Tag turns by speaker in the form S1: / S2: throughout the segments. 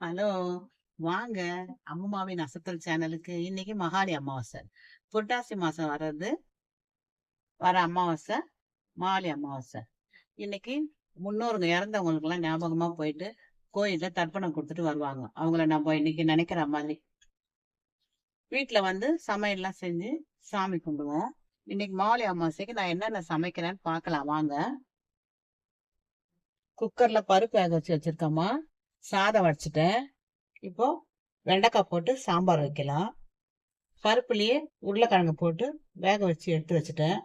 S1: Hello. வாங்க. அம்மாவின் அசத்தல் சேனலுக்கு இன்னைக்கு மகாளி அமாவாசை. புரட்டாசி மாசம் வர்றது வர அமாவாசை மாலி அமாவாசை. இன்னைக்கு முன்னோருங்க இறந்தவங்களுக்கு எல்லாம் ஞாபகமா போயிட்டு கோயில்ல தர்ப்பணம் கொடுத்துட்டு வருவாங்க. அவங்கள நம்ம இன்னைக்கு நினைக்கிற மாதிரி. வீட்டுல வந்து சமையல்லாம் செஞ்சு சாமி கும்பிடுவோம். இன்னைக்கு மாலை அமாவாசைக்கு நான் என்னென்ன சமைக்கிறேன்னு பார்க்கலாம். வாங்க. குக்கர்ல பருப்பு வேக வச்சு வச்சிருக்கோமா சாதம் வடிச்சிட்டேன். இப்போ வெண்டைக்காய் போட்டு சாம்பார் வைக்கலாம். பருப்புலேயே உருளைக்கிழங்கு போட்டு வேக வச்சு எடுத்து வச்சுட்டேன்.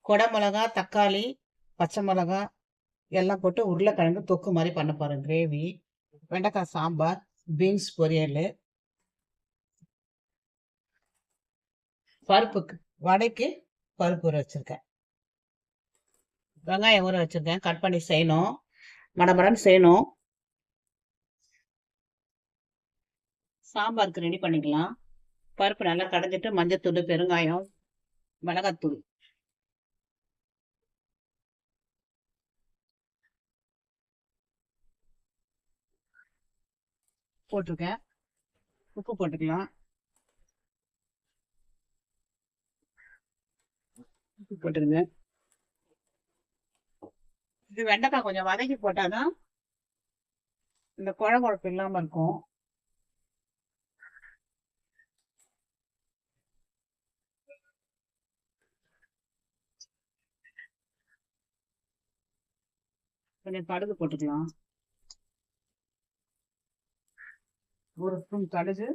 S1: கொடை தக்காளி பச்சை மிளகா எல்லாம் போட்டு உருளைக்கிழங்கு தொக்கு மாதிரி பண்ண போகிறேன் கிரேவி வெண்டைக்காய் சாம்பார் பீன்ஸ் பொரியல். பருப்புக்கு வடைக்கு பருப்பு ஊற வச்சுருக்கேன். வெங்காயம் ஊற வச்சுருக்கேன். கட் பண்ணி செய்யணும். மடமடன்னு செய்யணும். சாம்பாருக்கு ரெடி பண்ணிக்கலாம். பருப்பு நல்லா கடைஞ்சிட்டு மஞ்சத்தூள் பெருங்காயம் மிளகாத்தூள் போட்டிருக்கேன். உப்பு போட்டுக்கலாம். உப்பு போட்டுருங்க. இது வெண்டைக்காய் கொஞ்சம் வதக்கி போட்டாதான் இந்த குழ குழப்பு இல்லாமல் இருக்கும். கொஞ்சம் கடுகு போட்டுக்கலாம். ஒரு ஸ்பூன் கடுகு.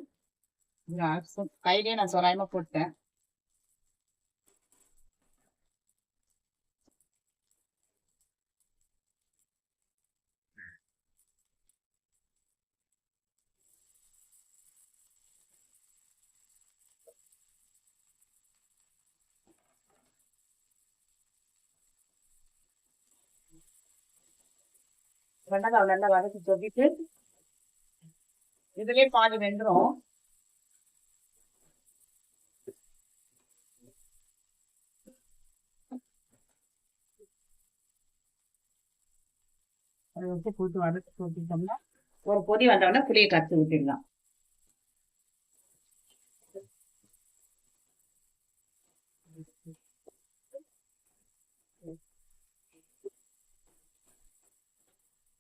S1: ஒரு கையிலே நான் சொராயமா போட்டேன் வெண்டைக்காய் நல்லா வதக்கி சொல்லிட்டு இதுலயே பாதி வெந்துடும் அதை வச்சு கூட்டு வதக்கி ஊற்றிட்டோம்னா ஒரு பொடி வந்தோடனே புளியை கரைச்சி விட்டுடலாம்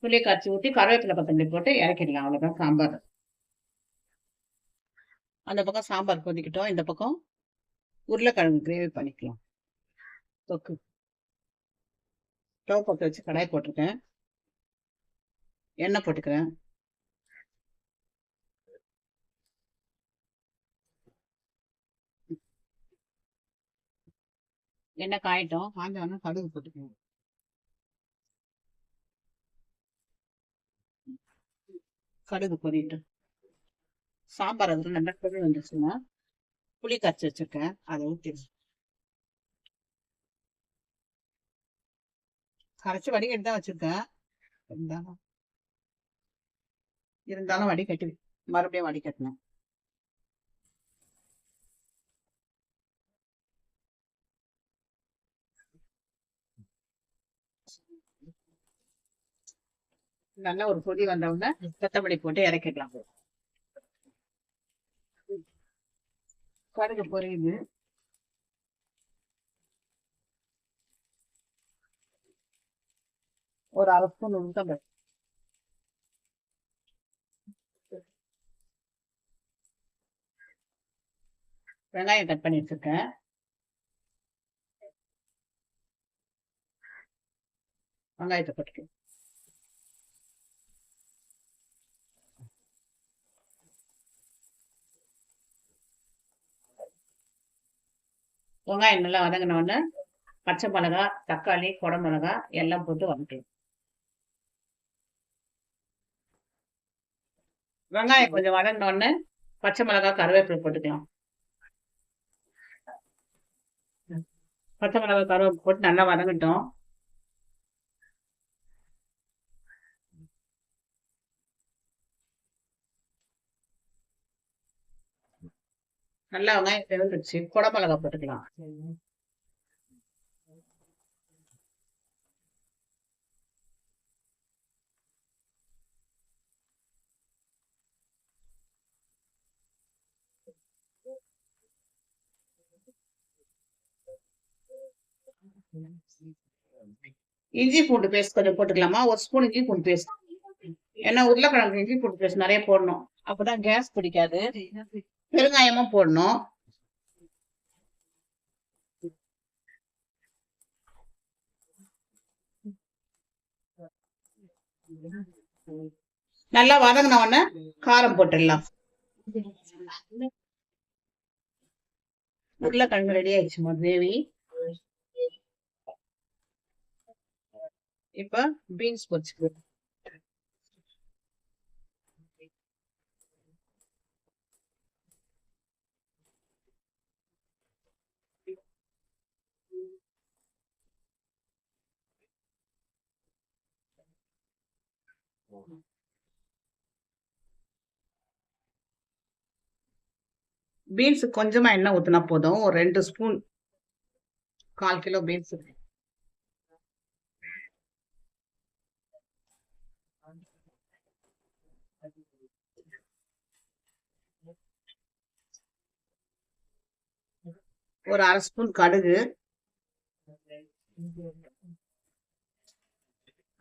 S1: புளியை கரைச்சி ஊற்றி கருவேப்பிலை கொத்தமல்லி போட்டு இறக்கிடலாம் அவ்வளோதான் சாம்பார். அந்த பக்கம் சாம்பார் கொதிக்கிட்டோம். இந்த பக்கம் உருளைக்கிழங்கு கிரேவி பண்ணிக்கலாம். தொக்கு. ஸ்டவ் பற்ற வச்சு கடாய் போட்டிருக்கேன். எண்ணெய் போட்டுக்கிறேன். எண்ணெய் காயிட்டோம். காஞ்சவொடனே கடுகு போட்டுக்கணும் கடுகு பொறிட்டு சாம்பார் அதில் நல்லா கொதி வந்துச்சுன்னா புளி கரைச்சி வச்சிருக்கேன். அதை ஊற்றி கரைச்சி வடிகட்டி தான் வச்சிருக்கேன். இருந்தாலும் இருந்தாலும் வடிகட்டி மறுபடியும் வடிகட்டணும். நல்லா ஒரு கொதி வந்தவுடனே கொத்தமல்லி போட்டு இறக்கிடலாம். கடுகு பொரியுது. ஒரு அரை ஸ்பூன் உளுத்தம்பருப்பு. வெங்காயம் கட் பண்ணி வச்சிருக்கேன். வெங்காயத்தை போட்டுக்கலாம். வெங்காயம் நல்லா வதங்கின உடனே பச்சை மிளகா தக்காளி குடம் மிளகாய் எல்லாம் போட்டு வதக்கலாம் வெங்காயம் கொஞ்சம் வதங்கின உடனே பச்சை மிளகா கருவேப்பிலை போட்டுக்கலாம். பச்சை மிளகா கருவேப்பிலை போட்டு நல்லா வதங்கிட்டோம். நல்லா வெங்காயம் செவந்துடுச்சு குடமிளகா போட்டுக்கலாம். இஞ்சி பூண்டு பேஸ்ட் கொஞ்சம் போட்டுக்கலாமா? ஒரு ஸ்பூன் இஞ்சி பூண்டு பேஸ்ட். ஏன்னா உருளைக்கிழங்கு இஞ்சி பூண்டு பேஸ்ட் நிறைய போடணும். அப்பதான் கேஸ் பிடிக்காது. பெருங்காயமும் போடணும். நல்லா வதங்கின உடனே காரம் போட்டுடலாம். உருளைக்கிழங்கு ரெடி ஆயிடுச்சுமா கிரேவி இப்ப பீன்ஸ் பொரிச்சுக்கலாம். பீன்ஸ் கொஞ்சமா எண்ணெய் ஊத்தினா போதும். ஒரு ரெண்டு ஸ்பூன் கால் கிலோ பீன்ஸ் ஒரு அரை ஸ்பூன் கடுகு.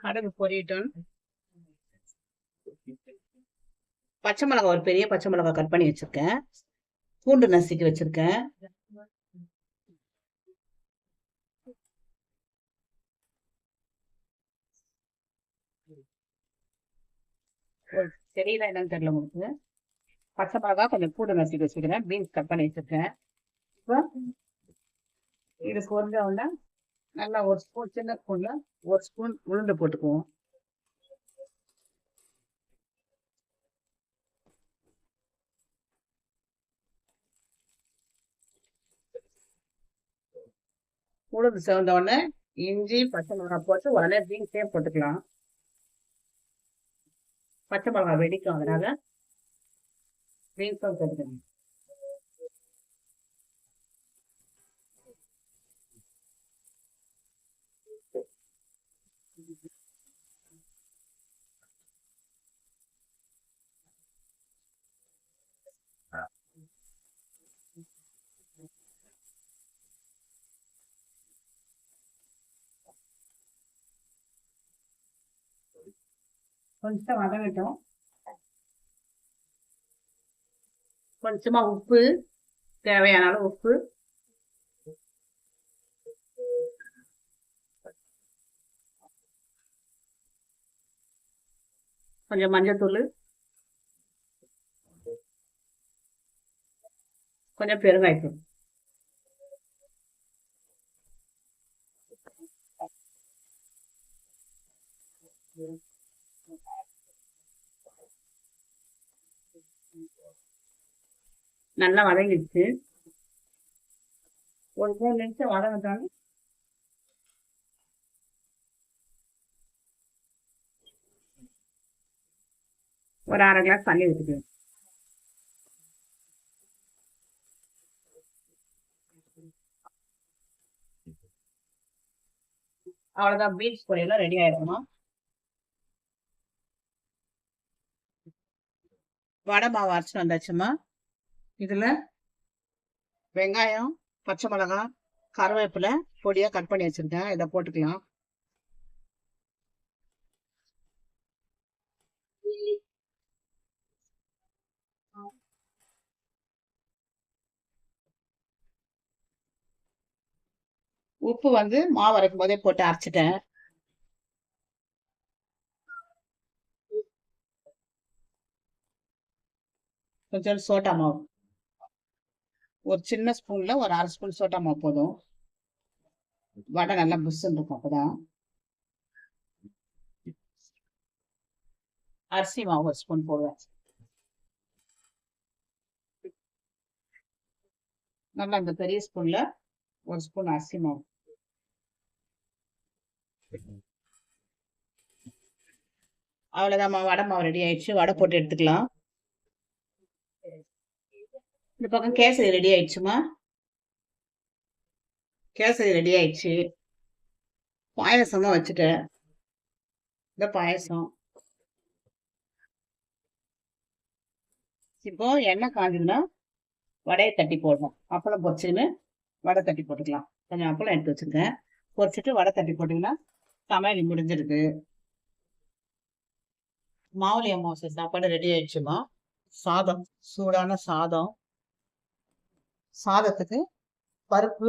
S1: கடுகு பொரியட்டும். பச்சை மிளகாய் ஒரு பெரிய பச்சை மிளகாய் கட் பண்ணி வச்சிருக்கேன். பூண்டு நசுக்கி வச்சிருக்கேன். தெரியல என்னன்னு தெரியல உங்களுக்கு. பச்சை மிளகாய் கொஞ்சம் பூண்டு நசுக்கி வச்சுக்கிறேன் பீன்ஸ் கட் பண்ணி வச்சிருக்கேன். இப்போ இது கொஞ்சம் நல்லா ஒரு ஸ்பூன் சின்ன ஸ்பூன்ல ஒரு ஸ்பூன் உளுந்து போட்டுக்குவோம். உளுந்து சேர்ந்த உடனே இஞ்சி பச்சை மிளகாய் போட்டு உடனே பீன்ஸே போட்டுக்கலாம். பச்சை மிளகாய் வெடிக்கும் அதனால பீன்ஸும் போட்டுக்கணும் கொஞ்சம் வதங்கட்டும். கொஞ்சமா உப்பு தேவையான அளவு உப்பு. கொஞ்சம் மஞ்சத்தூள் கொஞ்சம் பெருங்காயத்தூள். நல்லா வதங்கிடுச்சு. ஒரு மூணு நிமிஷம் வதங்கிட்டாலும் ஒரு அரை கிளாஸ் தண்ணி ஊற்றிக்கலாம் அவ்வளோதான் பீன்ஸ் பொரியெல்லாம் ரெடி ஆயிடுமா வடை மாவு அரைச்சிட்டு வந்தாச்சுமா? இதில் வெங்காயம் பச்சை மிளகாய் கருவேப்பிலை பொடியாக கட் பண்ணி வச்சுருக்கேன். இதை போட்டுக்கலாம். உப்பு வந்து மாவு அரைக்கும் போதே போட்டு அரைச்சிட்டேன். கொஞ்சம் சோட்டா மாவு. ஒரு சின்ன ஸ்பூன்ல ஒரு அரை ஸ்பூன் சோட்டா மாவு போதும். வடை நல்லா புஷ்ஷுன்னு இருக்கும் அப்பதான். அரிசி மாவு ஒரு ஸ்பூன் போடுவேன். நல்லா இந்த பெரிய ஸ்பூன்ல ஒரு ஸ்பூன் அரிசி மாவு. அவ்வளோதான் வடை மாவு ரெடி ஆயிடுச்சு. வடை போட்டு எடுத்துக்கலாம். இந்த பக்கம் கேசரி ரெடி ஆயிடுச்சுமா? கேசரி ரெடி ஆயிடுச்சு. பாயசமும் வச்சுட்டேன். இந்த பாயசம். இப்போ எண்ணெய் காஞ்சதுன்னா வடையை தட்டி போடணும். அப்பளம் பொரிச்சுன்னு வடை தட்டி போட்டுக்கலாம். கொஞ்சம் அப்பளம் எடுத்து வச்சுருக்கேன் பொரிச்சிட்டு வடை தட்டி போட்டீங்கன்னா சமையல் முடிஞ்சிருக்கு மாவுளி அமாவாசை சாப்பாடு ரெடி ஆயிடுச்சுமா? சாதம் சூடான சாதம். சாதத்துக்கு பருப்பு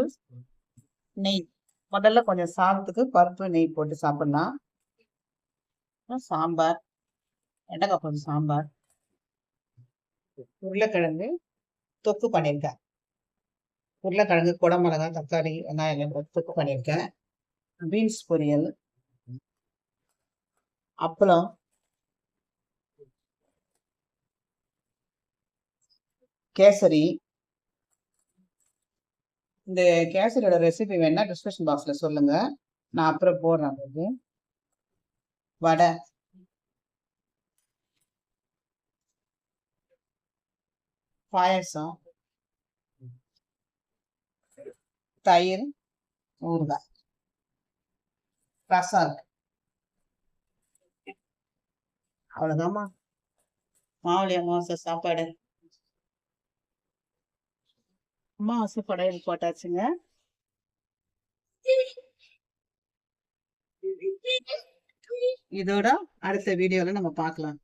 S1: நெய். முதல்ல கொஞ்சம் சாதத்துக்கு பருப்பு நெய் போட்டு சாப்பிடலாம். சாம்பார். வெண்டைக்காய் போட்டு சாம்பார். உருளைக்கிழங்கு தொக்கு பண்ணியிருக்கேன். உருளைக்கிழங்கு குடமிளகாய் தக்காளி வெங்காயம் தொக்கு பண்ணியிருக்கேன். பீன்ஸ் பொரியல். அப்பளம். கேசரி. இந்த கேசரியோட ரெசிபி வேணா டிஸ்கிரிப்ஷன் பாக்ஸ்ல சொல்லுங்க. நான் அப்புறம் போடுறேன் அது வடை. பாயசம். தயிர். ஊறுகாய். ரசம் இருக்கு. அவ்வளோதாம்மா மாவுளி சாப்பாடு. அமாவாசை படையல் போட்டாச்சுங்க. இதோட அடுத்த வீடியோல நம்ம பார்க்கலாம்.